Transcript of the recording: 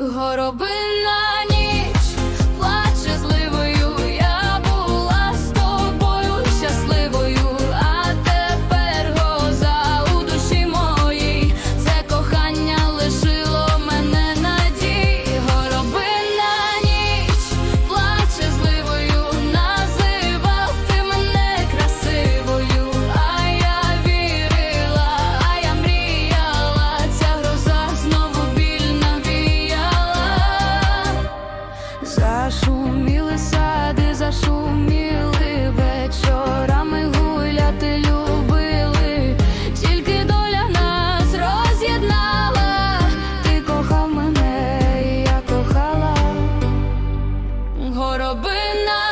Горобина Зашуміли сади, зашуміли вечорами гуляти любили, тільки доля нас роз'єднала, ти кохав мене, кохала горобина.